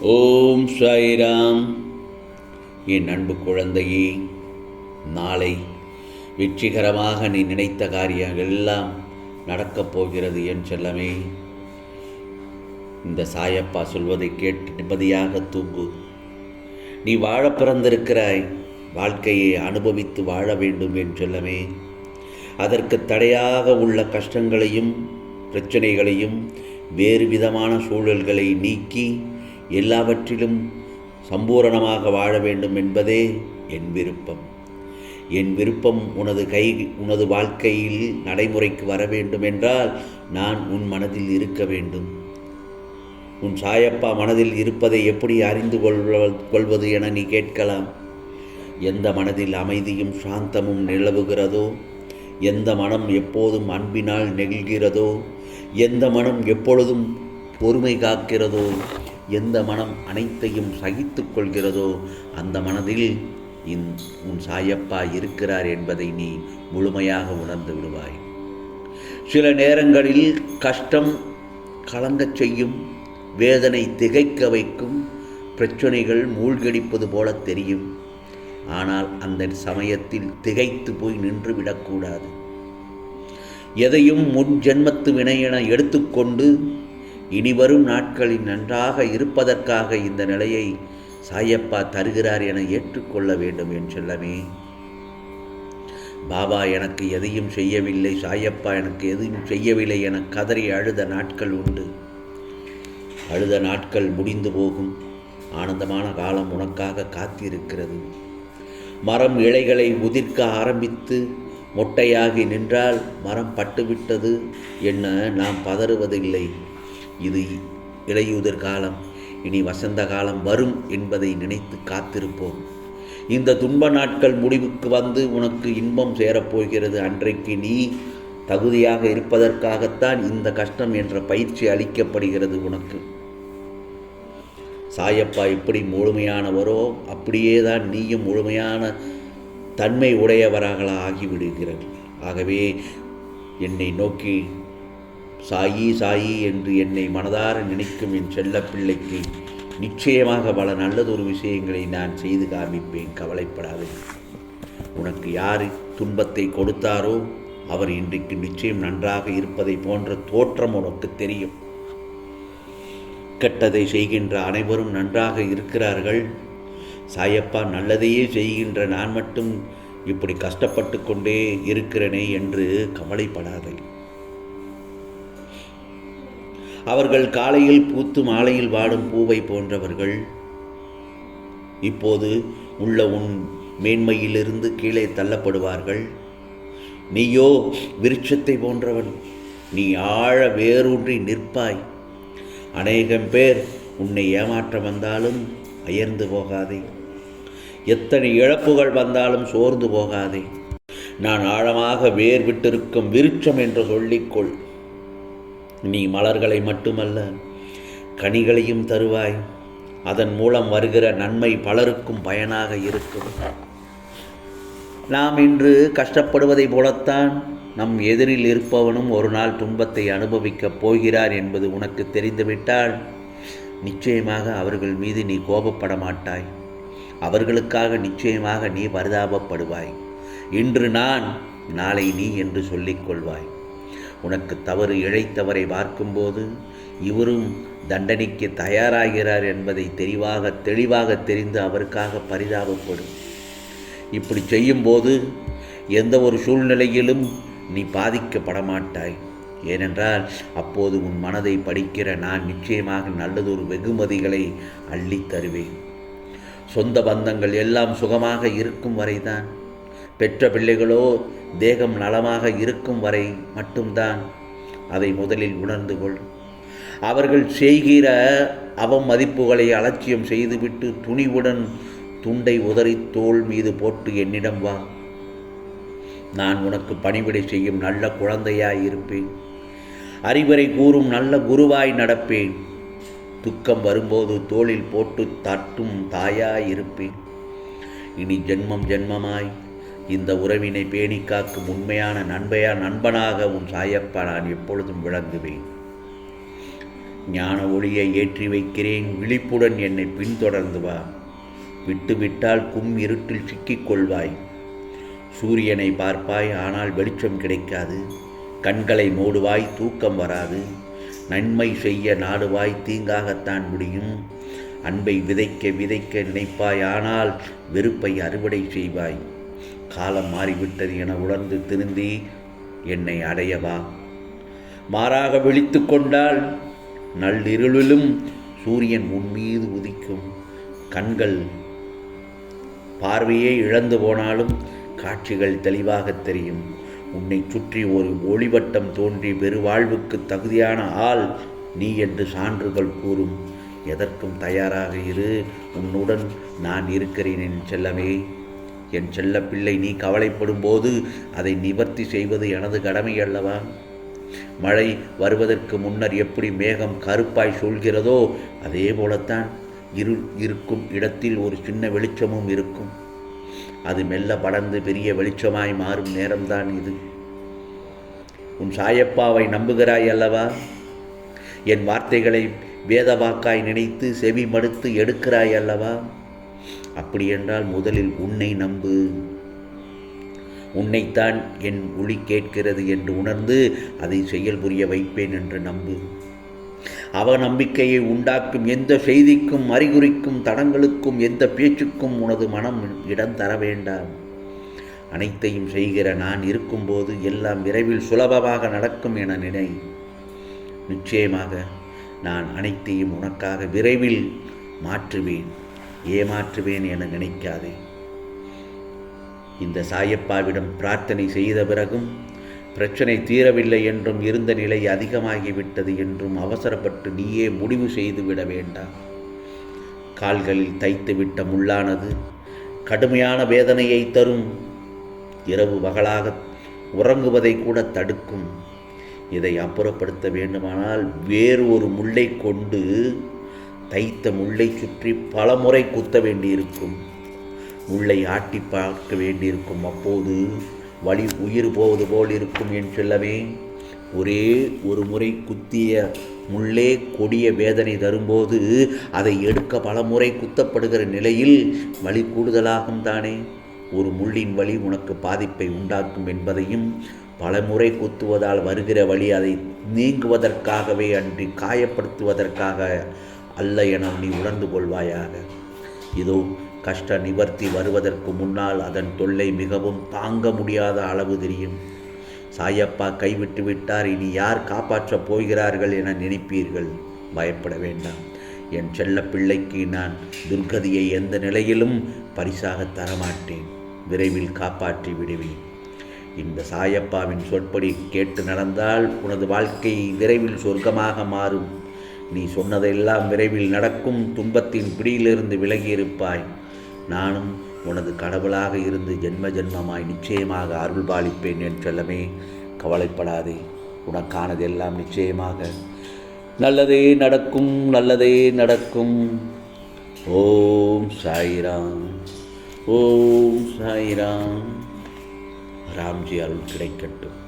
ஓம் சாய்ராம். என் அன்பு குழந்தையே நாளை வெற்றிகரமாக நீ நினைத்த காரியங்கள் எல்லாம் நடக்கப் போகிறது என் செல்லமே. இந்த சாயப்பா சொல்வதை கேட்டு நிம்மதியாக தூங்கு. நீ வாழ பிறந்திருக்கிறாய். வாழ்க்கையை அனுபவித்து வாழ வேண்டும் என் செல்லமே. அதற்கு தடையாக உள்ள கஷ்டங்களையும் பிரச்சனைகளையும் வேறு விதமான சூழல்களை நீக்கி எல்லாவற்றிலும் சம்பூரணமாக வாழ வேண்டும் என்பதே என் விருப்பம். என் விருப்பம் உனது கை உனது வாழ்க்கையில் நடைமுறைக்கு வர வேண்டும் என்றால் நான் உன் மனதில் இருக்க வேண்டும். உன் சாயப்பா மனதில் இருப்பதை எப்படி அறிந்து கொள்வ கொள்வது என நீ கேட்கலாம். எந்த மனதில் அமைதியும் சாந்தமும் நிலவுகிறதோ? எந்த மனம் எப்போதும் அன்பினால் நெகிழ்கிறதோ? எந்த மனம் எப்பொழுதும் பொறுமை காக்கிறதோ? எந்த மனம் அனைத்தையும் சகித்து கொள்கிறதோ அந்த மனதில் இன் உன் சாயப்பா இருக்கிறார் என்பதை நீ முழுமையாக உணர்ந்து விடுவாய். சில நேரங்களில் கஷ்டம் கலங்கச் செய்யும் வேதனை திகைக்க வைக்கும் பிரச்சனைகள் மூழ்கடிப்பது போல தெரியும். ஆனால் அந்த சமயத்தில் திகைத்து போய் நின்று விடக்கூடாது. எதையும் முன் ஜென்மத்து வினையென எடுத்துக்கொண்டு இனிவரும் நாட்களில் நன்றாக இருப்பதற்காக இந்த நிலையை சாயப்பா தருகிறார் என ஏற்றுக்கொள்ள வேண்டும் என் செல்லமே. பாபா எனக்கு எதையும் செய்யவில்லை சாயப்பா எனக்கு எதையும் செய்யவில்லை என கதறி அழுத நாட்கள் உண்டு. அழுத நாட்கள் முடிந்து போகும். ஆனந்தமான காலம் உனக்காக காத்திருக்கிறது. மரம் இலைகளை உதிர்க்க ஆரம்பித்து மொட்டையாகி நின்றால் மரம் பட்டுவிட்டது என்ன? நாம் பதறுவதில்லை. இது இலையுதிர் காலம் இனி வசந்த காலம் வரும் என்பதை நினைத்து காத்திருப்போம். இந்த துன்ப நாட்கள் முடிவுக்கு வந்து உனக்கு இன்பம் சேரப்போகிறது. அன்றைக்கு நீ தகுதியாக இருப்பதற்காகத்தான் இந்த கஷ்டம் என்ற பயிற்சி அளிக்கப்படுகிறது உனக்கு. சாயப்பா எப்படி முழுமையானவரோ அப்படியே தான் நீயும் முழுமையான தன்மை உடையவராக ஆகிவிடுகிறது ஆகவே என்னை நோக்கி சாயி சாயி என்று என்னை மனதார நினைக்கும் என் செல்லப்பிள்ளைக்கு நிச்சயமாக பல நல்லதொரு விஷயங்களை நான் செய்து காமிப்பேன் கவலைப்படாது. உனக்கு யார் துன்பத்தை கொடுத்தாரோ அவர் இன்றைக்கு நிச்சயம் நன்றாக இருப்பதை போன்ற தோற்றம் உனக்கு தெரியும். கெட்டதை செய்கின்ற அனைவரும் நன்றாக இருக்கிறார்கள். சாயப்பா நல்லதையே செய்கின்ற நான் மட்டும் இப்படி கஷ்டப்பட்டு கொண்டே இருக்கிறேனே என்று கவலைப்படாதே. அவர்கள் காலையில் பூத்து மாலையில் வாடும் பூவை போன்றவர்கள் இப்போது உள்ள உன் மேன்மையிலிருந்து கீழே தள்ளப்படுவார்கள். நீயோ விருட்சத்தை போன்றவன் நீ ஆழ வேரூன்றி நிற்பாய். அநேகம் பேர் உன்னை ஏமாற்ற வந்தாலும் அயர்ந்து போகாதே. எத்தனை இழப்புகள் வந்தாலும் சோர்ந்து போகாதே. நான் ஆழமாக வேர் விட்டிருக்கும் விருட்சம் என்று சொல்லிக்கொள். நீ மலர்களை மட்டுமல்ல கனிகளையும் தருவாய். அதன் மூலம் வருகிற நன்மை பலருக்கும் பயனாக இருக்கும். நாம் இன்று கஷ்டப்படுவதை போலத்தான் நம் எதிரில் இருப்பவனும் ஒரு நாள் துன்பத்தை அனுபவிக்கப் போகிறார் என்பது உனக்கு தெரிந்துவிட்டால் நிச்சயமாக அவர்கள் மீது நீ கோபப்பட மாட்டாய். அவர்களுக்காக நிச்சயமாக நீ பரிதாபப்படுவாய். இன்று நான் நாளை நீ என்று சொல்லிக்கொள்வாய் கொள்வாய். உனக்கு தவறு இழைத்தவரை பார்க்கும்போது இவரும் தண்டனைக்கு தயாராகிறார் என்பதை தெளிவாக தெளிவாக தெரிந்து அவருக்காக பரிதாபப்படும். இப்படி செய்யும்போது எந்த ஒரு சூழ்நிலையிலும் நீ பாதிக்கப்பட மாட்டாய் ஏனென்றால் அப்போது உன் மனதை படிக்கிற நான் நிச்சயமாக நல்லதொரு வெகுமதிகளை அள்ளித் தருவேன். சொந்த பந்தங்கள் எல்லாம் சுகமாக இருக்கும் வரைதான் பெற்ற பிள்ளைகளோ தேகம் நலமாக இருக்கும் வரை மட்டும்தான் அதை முதலில் உணர்ந்து கொள். அவர்கள் செய்கிற அவமதிப்புகளை அலட்சியம் செய்துவிட்டு துணிவுடன் துண்டை உதறி தோள் மீது போட்டு என்னிடம் வா. நான் உனக்கு பணிவிடை செய்யும் நல்ல குழந்தையாய் இருப்பேன். அறிவுரை கூறும் நல்ல குருவாய் நடப்பேன். துக்கம் வரும்போது தோளில் போட்டு தட்டும் தாயாய் இருப்பேன். இனி ஜென்மம் ஜென்மமாய் இந்த உறவினை பேணி காக்கும் உண்மையான நண்பையா நண்பனாக உன் சாயப்பா நான் எப்பொழுதும் விளங்குவேன். ஞான ஒளியை ஏற்றி வைக்கிறேன் விழிப்புடன் என்னை பின்தொடர்ந்து வா. விட்டுவிட்டால் கும் இருட்டில் சிக்கிக் கொள்வாய். சூரியனை பார்ப்பாய் ஆனால் வெளிச்சம் கிடைக்காது. கண்களை மூடுவாய் தூக்கம் வராது. நன்மை செய்ய நாடுவாய் தீங்காகத்தான் முடியும். அன்பை விதைக்க விதைக்க நினைப்பாய் ஆனால் வெறுப்பை அறுவடை செய்வாய். காலம் மாறிவிட்டது என உணர்ந்து திருந்தி என்னை அடையவா மாறாக விழித்து கொண்டால் நள்ளிருளிலும் சூரியன் உன் மீது உதிக்கும். கண்கள் பார்வையே இழந்து போனாலும் காட்சிகள் தெளிவாக தெரியும். உன்னை சுற்றி ஒரு ஒளிவட்டம் தோன்றி பெருவாழ்வுக்கு தகுதியான ஆள் நீ என்று சான்றுகள் கூறும். எதற்கும் தயாராக இரு. உன்னுடன் நான் இருக்கிறேன் என் செல்லமே. என் செல்ல பிள்ளை நீ கவலைப்படும் போது அதை நிவர்த்தி செய்வது எனது கடமை அல்லவா? மழை வருவதற்கு முன்னர் எப்படி மேகம் கருப்பாய் சொல்கிறதோ அதே போலத்தான் இருள் இருக்கும் இடத்தில் ஒரு சின்ன வெளிச்சமும் இருக்கும். அது மெல்ல படர்ந்து பெரிய வெளிச்சமாய் மாறும் நேரம்தான் இது. உன் சாயப்பாவை நம்புகிறாய் அல்லவா? என் வார்த்தைகளை வேதவாக்காய் நினைத்து செவி மடுத்து எடுக்கிறாய் அல்லவா? அப்படியென்றால் முதலில் உன்னை நம்பு. உன்னைத்தான் என் ஒளி கேட்கிறது என்று உணர்ந்து அதை செயல் புரிய வைப்பேன் என்று நம்பு. அவ நம்பிக்கையை உண்டாக்கும் எந்த செய்திக்கும் அறிகுறிக்கும் தடங்களுக்கும் எந்த பேச்சுக்கும் உனது மனம் இடம் தர வேண்டாம். அனைத்தையும் செய்கிற நான் இருக்கும்போது எல்லாம் விரைவில் சுலபமாக நடக்கும் என நினை. நிச்சயமாக நான் அனைத்தையும் உனக்காக விரைவில் மாற்றுவேன். ஏமாற்றுவேன் என நினைக்காதே. இந்த சாயப்பாவிடம் பிரார்த்தனை செய்த பிறகும் பிரச்சனை தீரவில்லை என்றும் இருந்த நிலை அதிகமாகிவிட்டது என்றும் அவசரப்பட்டு நீயே முடிவு செய்து விட வேண்டாம். கால்களில் தைத்துவிட்ட முள்ளானது கடுமையான வேதனையை தரும். இரவு பகலாக உறங்குவதை கூட தடுக்கும். இதை அப்புறப்படுத்த வேண்டுமானால் வேறு ஒரு முள்ளை கொண்டு தைத்த முள்ளை சுற்றி பல முறை குத்த வேண்டியிருக்கும். முள்ளை ஆட்டி பார்க்க வேண்டியிருக்கும். அப்போது வழி உயிர் போவது போல் இருக்கும் என்று சொல்லவே ஒரே ஒரு முறை குத்திய முள்ளே கொடிய வேதனை தரும்போது அதை எடுக்க பல முறை குத்தப்படுகிற நிலையில் வலி கூடுதலாகும் தானே. ஒரு முள்ளின் வழி உனக்கு பாதிப்பை உண்டாக்கும் என்பதையும் பல முறை குத்துவதால் வருகிற வழி அதை நீங்குவதற்காகவே அன்றி காயப்படுத்துவதற்காக அல்ல என நீ உணர்ந்து கொள்வாயாக. இதோ கஷ்ட நிவர்த்தி வருவதற்கு முன்னால் அதன் தொல்லை மிகவும் தாங்க முடியாத அளவு தெரியும். சாயப்பா கைவிட்டு விட்டார் இனி யார் காப்பாற்றப் போகிறார்கள் என நினைப்பீர்கள்? பயப்பட வேண்டாம். என் செல்ல பிள்ளைக்கு நான் துர்கதியை எந்த நிலையிலும் பரிசாக தரமாட்டேன். விரைவில் காப்பாற்றி விடுவேன். இந்த சாயப்பாவின் சொற்படி கேட்டு நடந்தால் உனது வாழ்க்கை விரைவில் சொர்க்கமாக மாறும். நீ சொன்னதெல்லாம் விரைவில் நடக்கும். துன்பத்தின் பிடியிலிருந்து விலகியிருப்பாய். நானும் உனது கடவுளாக இருந்து ஜென்ம ஜென்மமாய் நிச்சயமாக அருள் பாலிப்பேன் என் செல்லமே. கவலைப்படாதே உனக்கானதெல்லாம் நிச்சயமாக. நல்லதே நடக்கும் நல்லதே நடக்கும். ஓம் சாய்ராம் ஓம் சாய்ராம். ராம்ஜி அருள் கிடைக்கட்டும்.